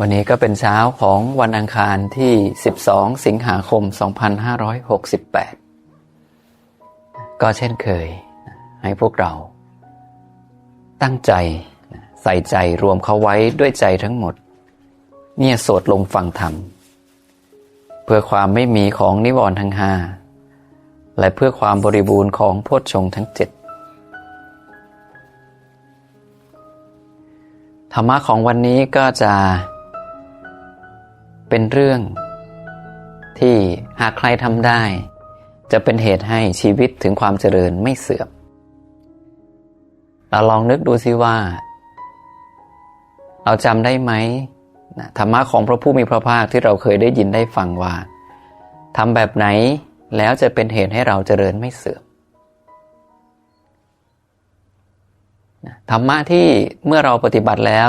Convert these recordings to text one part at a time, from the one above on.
วันนี้ก็เป็นเช้าของวันอังคารที่ 12 สิงหาคม 2568 ก็เช่นเคย ให้พวกเรา ตั้งใจใส่ใจรวมเขาไว้ด้วยใจทั้งหมด เนี่ยสวดลงฟังธรรม เพื่อความไม่มีของนิวรณ์ทั้งห้าและเพื่อความบริบูรณ์ของโพชฌงทั้งเจ็ดธรรมะของวันนี้ก็จะ เป็นเรื่อง ที่หากใครทำได้ จะเป็นเหตุให้ชีวิตถึงความเจริญไม่เสื่อมเราลองนึกดูสิว่า เราจำได้ไหมธรรมะของพระผู้มีพระภาคที่เราเคยได้ยินได้ฟังว่าทำแบบไหนแล้วจะเป็นเหตุให้เราเจริญไม่เสื่อมธรรมะที่เมื่อเราปฏิบัติแล้ว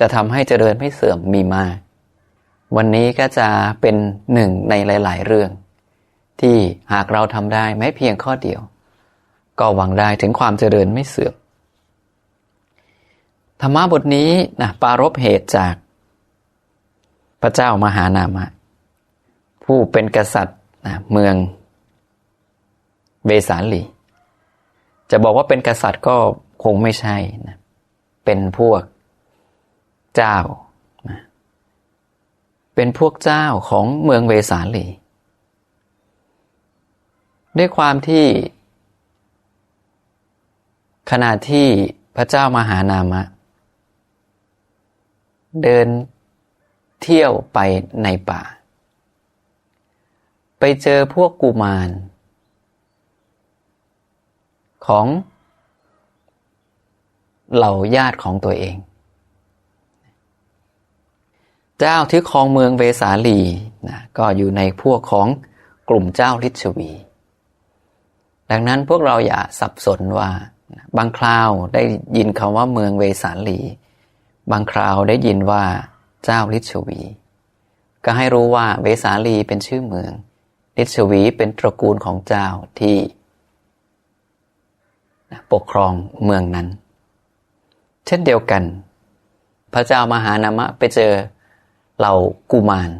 จะทำให้เจริญไม่เสื่อมมีมาก วันนี้ก็จะเป็นหนึ่งในหลาย ๆ เรื่อง ที่หากเราทำได้แม้เพียงข้อเดียว ก็หวังได้ถึงความเจริญไม่เสื่อมธรรมะบทนี้นะปารบเหตุจากพระเจ้ามหานามะ ผู้เป็นกษัตริย์นะเมืองเบสาลี จะบอกว่าเป็นกษัตริย์ก็คงไม่ใช่นะเป็นพวกเจ้า เป็นพวกเจ้าของเมืองเวสาลี ด้วยความที่ ขณะที่พระเจ้ามหานามะ เดินเที่ยวไปในป่า ไปเจอพวกกุมาร ของเหล่าญาติของตัวเอง เจ้าที่ครองเมืองเวสาลีนะก็อยู่ในพวกของกลุ่มเจ้าลิชวี ดังนั้นพวกเราอย่าสับสนว่า บางคราวได้ยินคำว่าเมืองเวสาลี บางคราวได้ยินว่าเจ้าลิชวี ก็ให้รู้ว่าเวสาลีเป็นชื่อเมือง ลิชวีเป็นตระกูลของเจ้าที่ปกครองเมืองนั้น เช่นเดียวกัน พระเจ้ามหานามะไปเจอ เหล่ากุมาร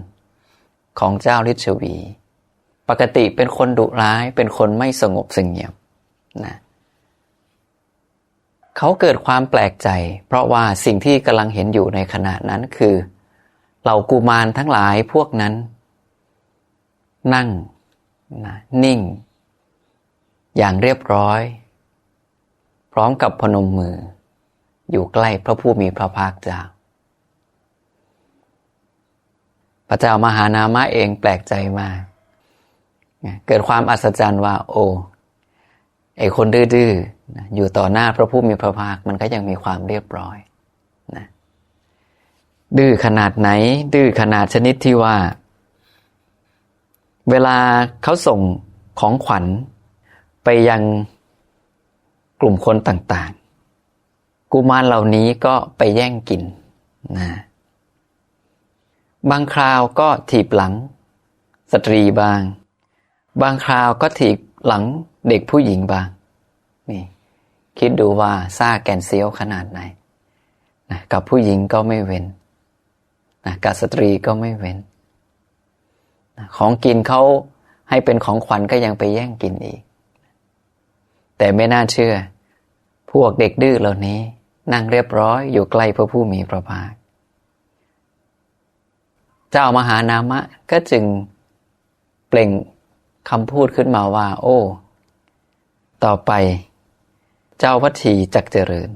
ของเจ้าลิชวี ปกติเป็นคนดุร้ายเป็นคนไม่สงบสงเงียบนะเขาเกิดความแปลกใจ เพราะว่าสิ่งที่กำลังเห็นอยู่ในขณะนั้นคือ เหล่ากุมารทั้งหลายพวกนั้น นั่งนะนิ่ง อย่างเรียบร้อย พร้อมกับพนมมือ อยู่ใกล้พระผู้มีพระภาคเจ้า พ ระเจ้ามหานามะเองแปลกใจมาก เกิดความอัศจรรย์ว่า โอ้ไอคนดื้อๆอยู่ต่อหน้าพระผู้มีพระภาคมันก็ยังมีความเรียบร้อยนะดื้อขนาดไหน ดื้อขนาดชนิดที่ว่า เวลาเขาส่งของขวัญไปยังกลุ่มคนต่างๆ กุมารเหล่านี้ก็ไปแย่งกินนะ บางคราวก็ถีบหลัง สตรีบาง บางคราวก็ถีบหลังเด็กผู้หญิงบาง นี่ คิดดูว่าซ่าแกนเซียวขนาดไหนนะกับผู้หญิงก็ไม่เว้นนะกับสตรีก็ไม่เว้นนะของกินเขาให้เป็นของขวัญก็ยังไปแย่งกินอีก แต่ไม่น่าเชื่อ พวกเด็กดื้อเหล่านี้ นั่งเรียบร้อยอยู่ใกล้พระผู้มีพระภาค เจ้ามหานามะ ก็จึงเปล่งคำพูดขึ้นมาว่า โอ้ ต่อไป เจ้าวัตถีจักเจริญ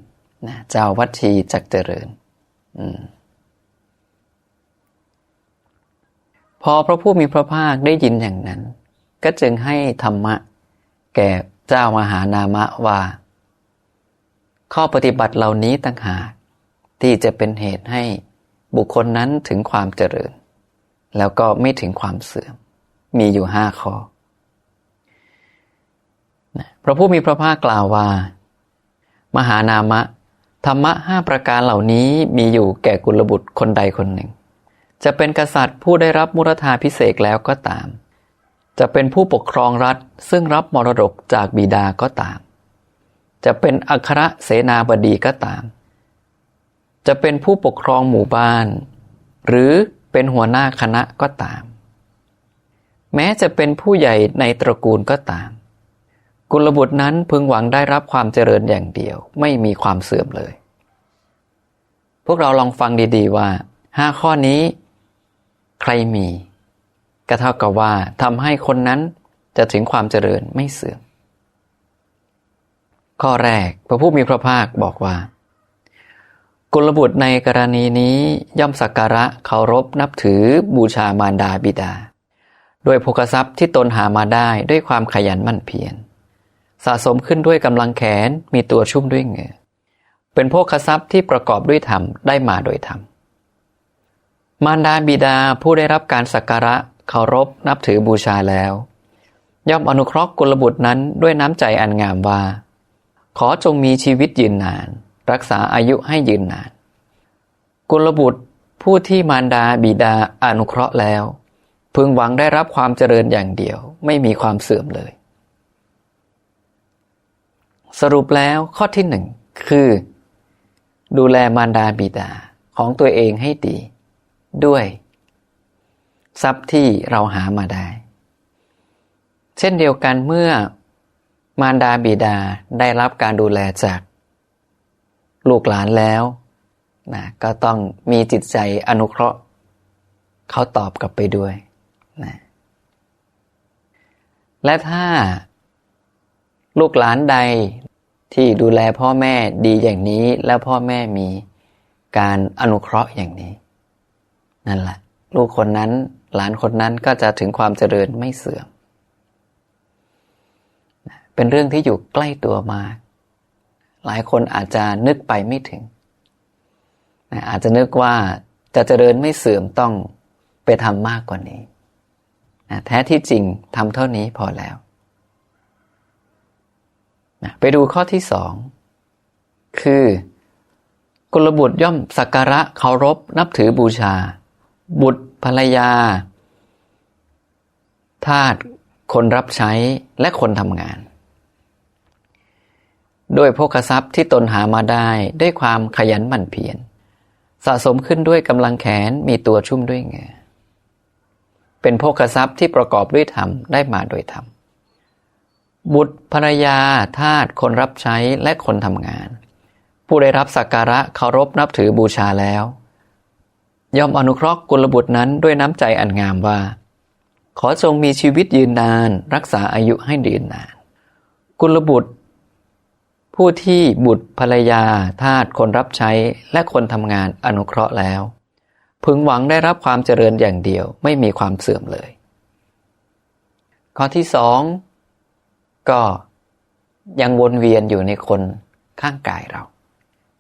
นะเจ้าวัตถีจักเจริญอพอพระผู้มีพระภาคได้ยินอย่างนั้น ก็จึงให้ธรรมะ แก่เจ้ามหานามะว่า ข้อปฏิบัติเหล่านี้ต่างหากที่จะเป็นเหตุให้บุคคลนั้นถึงความเจริญ แล้วก็ไม่ถึงความเสื่อม มีอยู่ห้าข้อพระผู้มีพระภาคกล่าวว่า มหานามะ ธรรมะห้าประการเหล่านี้มีอยู่แก่กุลบุตรคนใดคนหนึ่ง จะเป็นกษัตริย์ผู้ได้รับมุรธาพิเศษแล้วก็ตาม จะเป็นผู้ปกครองรัฐซึ่งรับมรดกจากบิดาก็ตาม จะเป็นอัครเสนาบดีก็ตาม จะเป็นผู้ปกครองหมู่บ้าน หรือ เป็นหัวหน้าคณะก็ตาม แม้จะเป็นผู้ใหญ่ในตระกูลก็ตาม กุลบุตรนั้นพึงหวังได้รับความเจริญอย่างเดียว ไม่มีความเสื่อมเลย พวกเราลองฟังดีๆว่าห้าข้อนี้ ใครมีก็เท่ากับว่าทำให้คนนั้นจะถึงความเจริญไม่เสื่อม ข้อแรกพระผู้มีพระภาคบอกว่า กุลบุตรในกรณีนี้ย่อมสักการะเคารพนับถือบูชามารดาบิดา ด้วยภกทรัพย์ที่ตนหามาได้ด้วยความขยันมั่นเพียรสะสมขึ้นด้วยกำลังแขนมีตัวชุ่มด้วยเหงื่อเป็นโภคทรัพย์ที่ประกอบด้วยธรรมได้มาโดยธรรมมารดาบิดาผู้ได้รับการสักการะเคารพนับถือบูชาแล้ว ย่อมอนุเคราะห์กุลบุตรนั้นด้วยน้ำใจอันงามว่า ขอจงมีชีวิตยืนนาน รักษาอายุให้ยืนนาน กุลบุตรผู้ที่มารดาบิดาอนุเคราะห์แล้ว พึงหวังได้รับความเจริญอย่างเดียวไม่มีความเสื่อมเลย สรุปแล้วข้อที่หนึ่งคือ ดูแลมารดาบิดาของตัวเองให้ดี ด้วย ทรัพย์ที่เราหามาได้ เช่นเดียวกันเมื่อมารดาบิดาได้รับการดูแลจาก ลูกหลานแล้วนะก็ต้องมีจิตใจอนุเคราะห์เขาตอบกลับไปด้วยนะและถ้าลูกหลานใดที่ดูแลพ่อแม่ดีอย่างนี้ แล้วพ่อแม่มีการอนุเคราะห์อย่างนี้ นั่นแหละลูกคนนั้นหลานคนนั้นก็จะถึงความเจริญไม่เสื่อม เป็นเรื่องที่อยู่ใกล้ตัวมาก หลายคนอาจจะนึกไปไม่ถึงอาจจะนึกว่าจะเจริญไม่เสื่อมต้องไปทำมากกว่านี้แท้ที่จริงทำเท่านี้พอแล้วไปดูข้อที่สองคือ กุลบุตรย่อมสักการะเคารพนับถือบูชา บุตรภรรยา ทาสคนรับใช้และคนทำงาน ด้วยพกทรัพย์ที่ตนหามาได้ด้วยความขยันหมั่นเพียรสะสมขึ้นด้วยกำลังแขนมีตัวชุ่มด้วยเหงื่อเป็นโภคทรัพย์ที่ประกอบด้วยธรรมได้มาโดยธรรมบุตรภรรยาทาสคนรับใช้และคนทำงาน ผู้ได้รับสักการะเคารพนับถือบูชาแล้ว ย่อมอนุเคราะห์กุลบุตรนั้นด้วยน้ำใจอันงามว่า ขอจงมีชีวิตยืนนาน รักษาอายุให้ยืนนาน กุลบุตร ผู้ที่บุตรภรรยาทาสคนรับใช้และคนทำงานอนุเคราะห์แล้ว พึงหวังได้รับความเจริญอย่างเดียวไม่มีความเสื่อมเลย ข้อที่สองก็ยังวนเวียนอยู่ในคนข้างกายเรา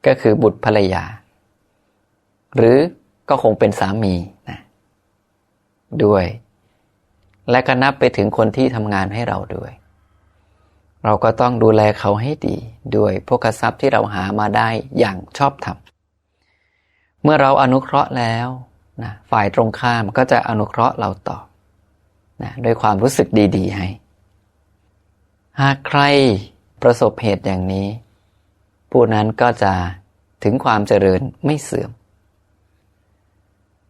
ก็คือบุตรภรรยา หรือก็คงเป็นสามีนะด้วย และก็นับไปถึงคนที่ทำงานให้เราด้วย เราก็ต้องดูแลเขาให้ดี ด้วยพวกทรัพย์ที่เราหามาได้อย่างชอบธรรมเมื่อเราอนุเคราะห์แล้วนะฝ่ายตรงข้ามก็จะอนุเคราะห์เราตอบนะด้วยความรู้สึกดี ๆ ให้ หากใครประสบเหตุอย่างนี้ ผู้นั้นก็จะถึงความเจริญไม่เสื่อม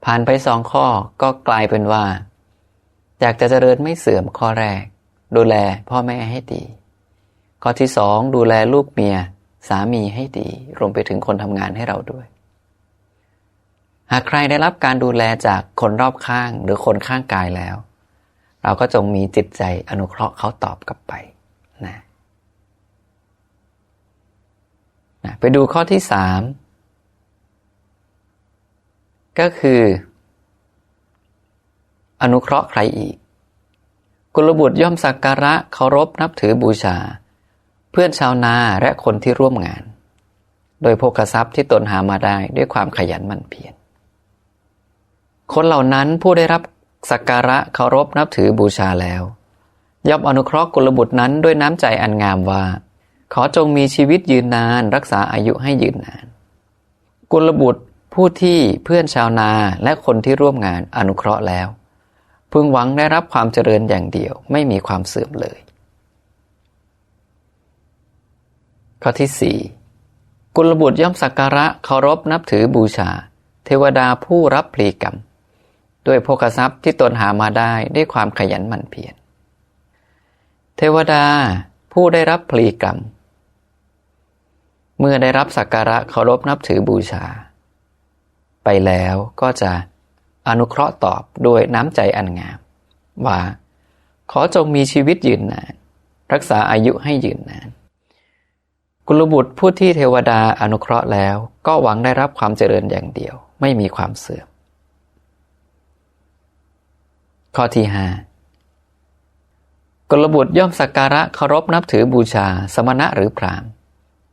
ผ่านไปสองข้อก็กลายเป็นว่า อยากจะเจริญไม่เสื่อมข้อแรก ดูแลพ่อแม่ให้ดี ข้อที่สองดูแลลูกเมีย สามีให้ดี รวมไปถึงคนทำงานให้เราด้วย หากใครได้รับการดูแลจากคนรอบข้างหรือคนข้างกายแล้ว เราก็จงมีจิตใจอนุเคราะห์เขาตอบกลับไปนะนะไปดูข้อที่สามก็คือ อนุเคราะห์ใครอีก กุลบุตรย่อมสักการะเคารพนับถือบูชา เพื่อนชาวนาและคนที่ร่วมงาน โดยโภคทรัพย์ที่ตนหามาได้ด้วยความขยันหมั่นเพียรคนเหล่านั้นผู้ได้รับสักการะเคารพนับถือบูชาแล้ว ย่อมอนุเคราะห์กุลบุตรนั้นด้วยน้ำใจอันงามว่า ขอจงมีชีวิตยืนนานรักษาอายุให้ยืนนาน กุลบุตรผู้ที่เพื่อนชาวนาและคนที่ร่วมงานอนุเคราะห์แล้ว พึงหวังได้รับความเจริญอย่างเดียวไม่มีความเสื่อมเลย ข้อที่สี่กุลบุตรย่อมสักการะเคารพนับถือบูชา เทวดาผู้รับพลีกรรม ด้วยโภคทรัพย์ที่ตนหามาได้ด้วยความขยันหมั่นเพียรเทวดาผู้ได้รับพลีกรรม เมื่อได้รับสักการะเคารพนับถือบูชา ไปแล้วก็จะอนุเคราะห์ตอบด้วยน้ำใจอันงาม ว่า ขอจงมีชีวิตยืนนาน รักษาอายุให้ยืนนาน กุลบุตรผู้ที่เทวดาอนุเคราะห์แล้ว ก็หวังได้รับความเจริญอย่างเดียว ไม่มีความเสื่อม ข้อที่ห้ากลบุตรย่อมสักการะเคารพนับถือบูชา สมณะหรือพราม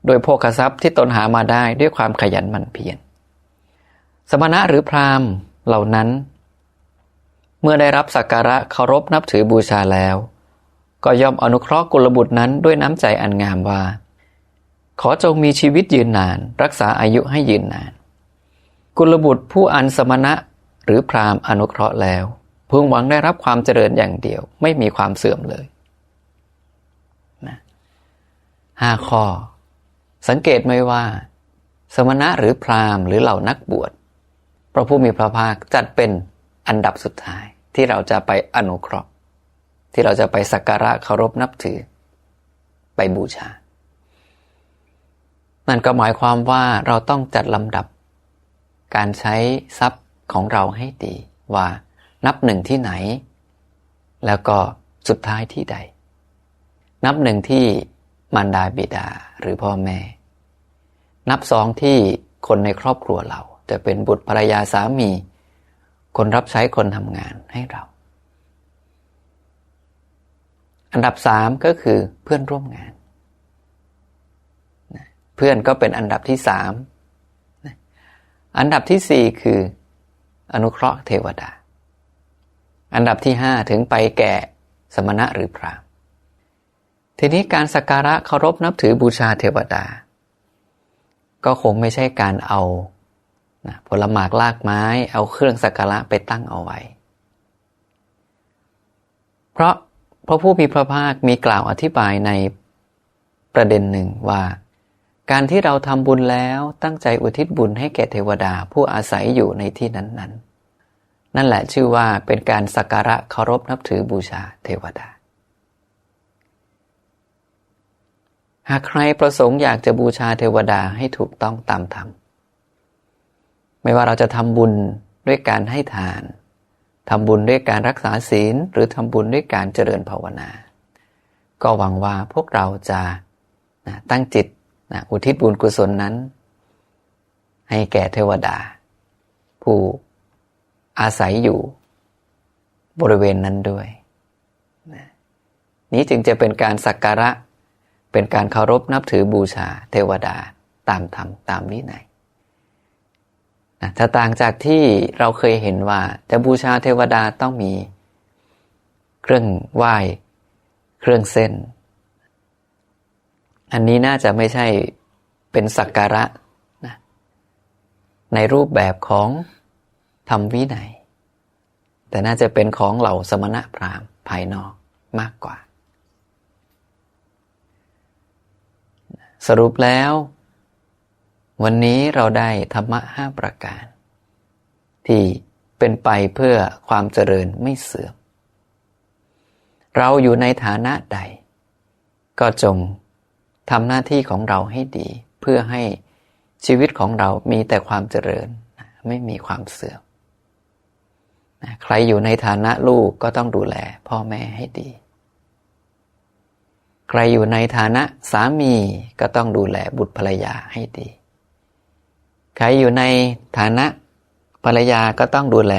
โดยโภคทรัพย์ที่ตนหามาได้ด้วยความขยันหมั่นเพียร สมณะหรือพรามเหล่านั้น เมื่อได้รับสักการะเคารพนับถือบูชาแล้ว ก็ย่อมอนุเคราะห์กุลบุตรนั้นด้วยน้ำใจอันงามว่า ขอจงมีชีวิตยืนนาน รักษาอายุให้ยืนนาน กุลบุตรผู้อันสมณะหรือพราหมณ์อนุเคราะห์แล้วพึงหวังได้รับความเจริญอย่างเดียว ไม่มีความเสื่อมเลยนะห้าข้อ สังเกตไหมว่า สมณะหรือพราหมณ์หรือเหล่านักบวชพระผู้มีพระภาคจัดเป็นอันดับสุดท้าย ที่เราจะไปอนุเคราะห์ ที่เราจะไปสักการะเคารพนับถือ ไปบูชา นั่นก็หมายความว่าเราต้องจัดลำดับ การใช้ทรัพย์ของเราให้ดี ว่านับหนึ่งที่ไหน แล้วก็สุดท้ายที่ใด นับหนึ่งที่มารดาบิดาหรือพ่อแม่ นับสองที่คนในครอบครัวเรา จะเป็นบุตรภรรยาสามี คนรับใช้คนทำงานให้เรา อันดับสามก็คือเพื่อนร่วมงาน เพื่อนก็เป็นอันดับที่สามอันดับที่สี่คืออนุเคราะห์เทวดา อันดับที่ห้าถึงไปแก่สมณะหรือพรามทีนี้การสักการะเคารพนับถือบูชาเทวดา ก็คงไม่ใช่การเอาผลหมากลากไม้เอาเครื่องสักการะไปตั้งเอาไว้ เพราะพระผู้มีพระภาคมีกล่าวอธิบายในประเด็นหนึ่งว่า การที่เราทำบุญแล้วตั้งใจอุทิศบุญให้แก่เทวดาผู้อาศัยอยู่ในที่นั้นๆนนนั่นแหละชื่อว่าเป็นการสักการะเคารพนับถือบูชาเทวดา หากใครประสงค์อยากจะบูชาเทวดาให้ถูกต้องตามธรรม ไม่ว่าเราจะทำบุญด้วยการให้ทานทำบุญด้วยการรักษาศีล หรือทำบุญด้วยการเจริญภาวนา ก็หวังว่าพวกเราจะตั้งจิต นะอุทิศบุญกุศลนั้น ให้แก่เทวดา ผู้อาศัยอยู่บริเวณนั้นด้วยนะนี้จึงจะเป็นการสักการะ เป็นการเคารพนับถือบูชาเทวดาตามธรรมตามวินัยถ้าต่างจากที่เราเคยเห็นว่าจะบูชาเทวดาต้องมี เครื่องไหว้ เครื่องเส้น อันนี้น่าจะไม่ใช่เป็นสักการะนะในรูปแบบของธรรมวินัย แต่น่าจะเป็นของเหล่าสมณะพราหมณ์ภายนอกมากกว่า สรุปแล้ว วันนี้เราได้ธรรมะห้าประการ ที่เป็นไปเพื่อความเจริญไม่เสื่อม เราอยู่ในฐานะใด ก็จง ทำหน้าที่ของเราให้ดี เพื่อให้ชีวิตของเรามีแต่ความเจริญ ไม่มีความเสื่อมใครอยู่ในฐานะลูกก็ต้องดูแลพ่อแม่ให้ดี ใครอยู่ในฐานะสามีก็ต้องดูแลบุตรภรรยาให้ดี ใครอยู่ในฐานะภรรยาก็ต้องดูแล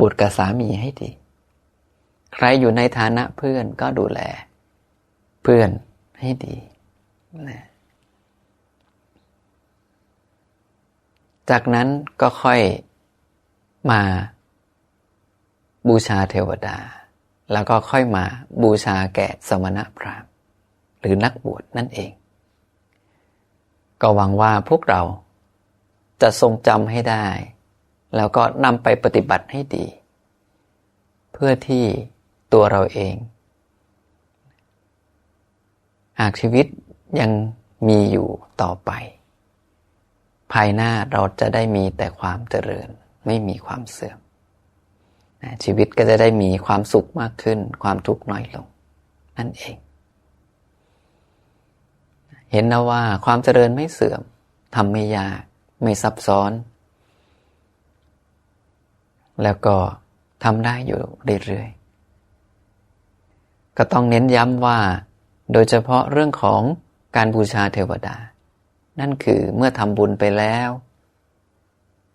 บุตรกับสามีให้ดี ใครอยู่ในฐานะเพื่อนก็ดูแล เพื่อนให้ดี นะจากนั้นก็ค่อยมาบูชาเทวดา แล้วก็ค่อยมาบูชาแก่สมณพราหมณ์ หรือนักบวชนั่นเอง ก็หวังว่าพวกเราจะทรงจำให้ได้ แล้วก็นำไปปฏิบัติให้ดี เพื่อที่ตัวเราเอง หากชีวิต ยังมีอยู่ต่อไป ภายหน้าเราจะได้มีแต่ความเจริญ ไม่มีความเสื่อมชีวิตก็จะได้มีความสุขมากขึ้น ความทุกข์น้อยลง นั่นเอง เห็นนะว่าความเจริญไม่เสื่อมทำไม่ยากไม่ซับซ้อน แล้วก็ทำได้อยู่เรื่อยๆก็ต้องเน้นย้ำว่า โดยเฉพาะเรื่องของ การบูชาเทวดา นั่นคือเมื่อทำบุญไปแล้ว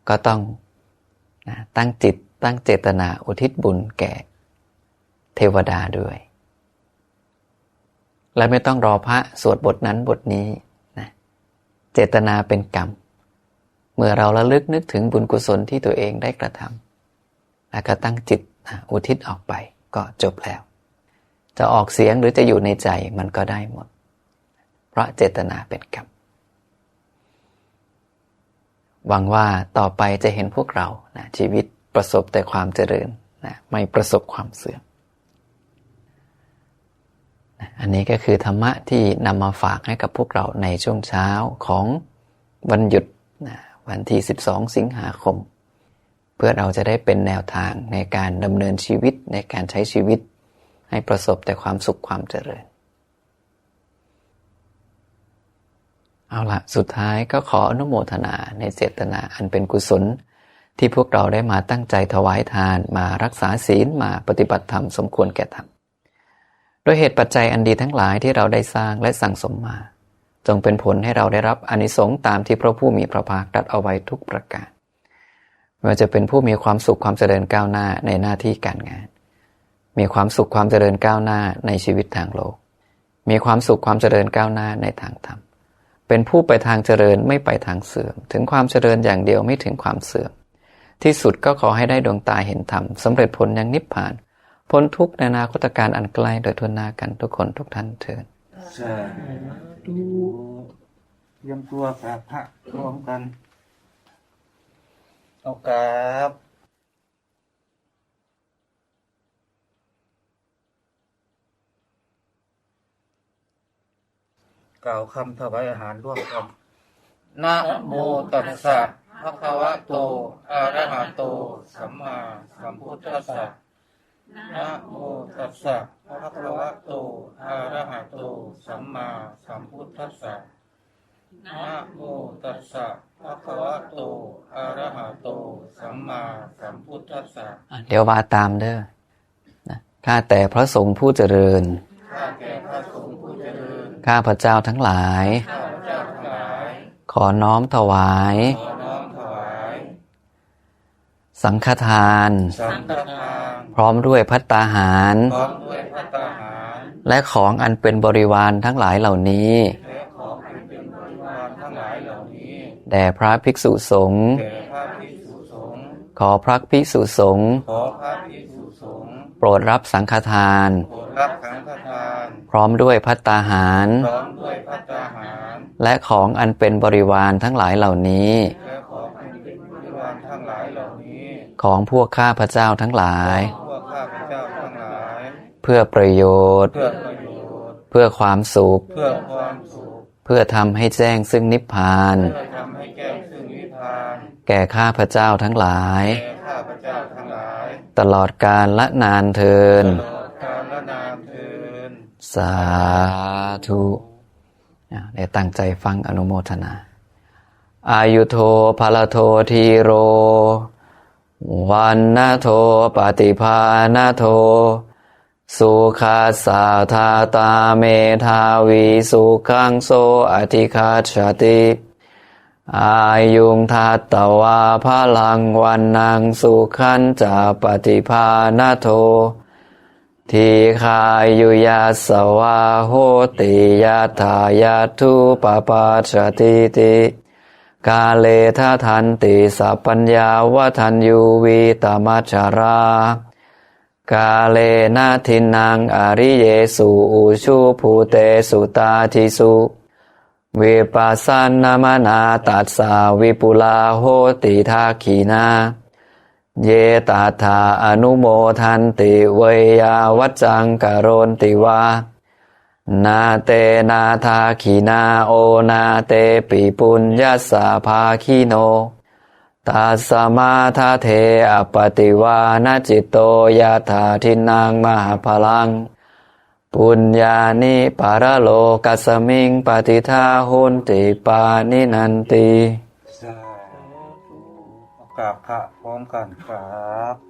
ก็ต้องนะตั้งจิตตั้งเจตนาอุทิศบุญแก่เทวดาด้วย และไม่ต้องรอพระสวดบทนั้นบทนี้นะเจตนาเป็นกรรม เมื่อเราระลึกนึกถึงบุญกุศลที่ตัวเองได้กระทำแล้วก็ตั้งจิตอุทิศออกไปก็จบแล้ว จะออกเสียงหรือจะอยู่ในใจมันก็ได้หมด ราะเจตนาเป็นกรรมหวังว่าต่อไปจะเห็นพวกเรานะชีวิตประสบแต่ความเจริญนะไม่ประสบความเสื่อมนะอันนี้ก็คือธรรมะที่นำมาฝากให้กับพวกเราในช่วงเช้าของวันหยุดนะวันที่ 12 สิงหาคม เพื่อเราจะได้เป็นแนวทางในการดำเนินชีวิตในการใช้ชีวิต ให้ประสบแต่ความสุขความเจริญ เอาละสุดท้ายก็ขออนุโมทนาในเจตนาอันเป็นกุศล ที่พวกเราได้มาตั้งใจถวายทานมารักษาศีลมาปฏิบัติธรรมสมควรแก่ธรรมโดยเหตุปัจจัยอันดีทั้งหลายที่เราได้สร้างและสั่งสมมา จงเป็นผลให้เราได้รับอนิสงส์ตามที่พระผู้มีพระภาคตรัสเอาไว้ทุกประการไม่ว่าจะเป็นผู้มีความสุขความเจริญก้าวหน้าในหน้าที่การงาน มีความสุขความเจริญก้าวหน้าในชีวิตทางโลก มีความสุขความเจริญก้าวหน้าในทางธรรม เป็นผู้ไปทางเจริญไม่ไปทางเสื่อม ถึงความเจริญอย่างเดียวไม่ถึงความเสื่อม ที่สุดก็ขอให้ได้ดวงตาเห็นธรรมสำเร็จผลยังนิพพาน พ้นทุกข์ในอนาคตการอันใกล้โดยทุนนากันทุกคนทุกท่านเถิดสาธุเตรียมตัวกราบพระพร้อมกันเอากราบ กล่าวคำถวายอาหารร่วมกันนะโมตัสสะภะคะวะโตอะระหะโต สัมมาสัมพุทธัสสะนะโมตัสสะภะคะวะโตอะระหะโต สัมมาสัมพุทธัสสะนะโมตัสสะภะคะวะโตอะระหะโต สัมมาสัมพุทธัสสะเดี๋ยวว่าตามเด้อนะข้าแต่พระสงฆ์ผู้เจริญข้าแต่พระสงฆ์ผู้เจริญ ข้าพระเจ้าทั้งหลายข้าพระเจ้าทั้งหลาย ขอน้อมถวาย สังฆทาน พร้อมด้วยพัตตาหาร และของอันเป็นบริวารทั้งหลายเหล่านี้แด่พระภิกษุสงฆ์ขอพระภิกษุสงฆ์โปรดรับสังฆทาน พร้อมด้วยพัตตาหาร และของอันเป็นบริวารทั้งหลายเหล่านี้ ของพวกข้าพระเจ้าทั้งหลาย เพื่อประโยชน์ เพื่อความสุข เพื่อทำให้แจ้งซึ่งนิพพาน แก่ข้าพระเจ้าทั้งหลาย ตลอดกาลละนานเทิน สาธุได้ตั้งใจฟังอนุโมทนา อายุโทภาลโททีโร วันนาโทปฏิภาณโท สุขาสาธาตาเมทาวีสุขังโซอธิคาชติ อายุงทัตตวาพลังวันนางสุขันจะปฏิภาณโท ทีขายุยาสวาโหติยาทายาทุปปาชติติกาเลทาทันติสัพปัญญาวทันยูวีตมัชรา กาเลนาทินังอริเยสุอุชูภูเตสุตาทิสุวิปัสสนามนาตัสสาวิปุลาโหติทาขีนา เยตาธาอนุโมทันติเวยาวัจจังกโรนติวา นาเตนาทาขีนาโอนาเตปิปุญญาสาภาคิโนตัสสมาทาเทอปติวานาจิตโตยาธาทินังมหาพลัง ปุญญานิปารโลกัสมิงปฏิทาหุนติปานินันติ กราบพระพร้อมกันครับ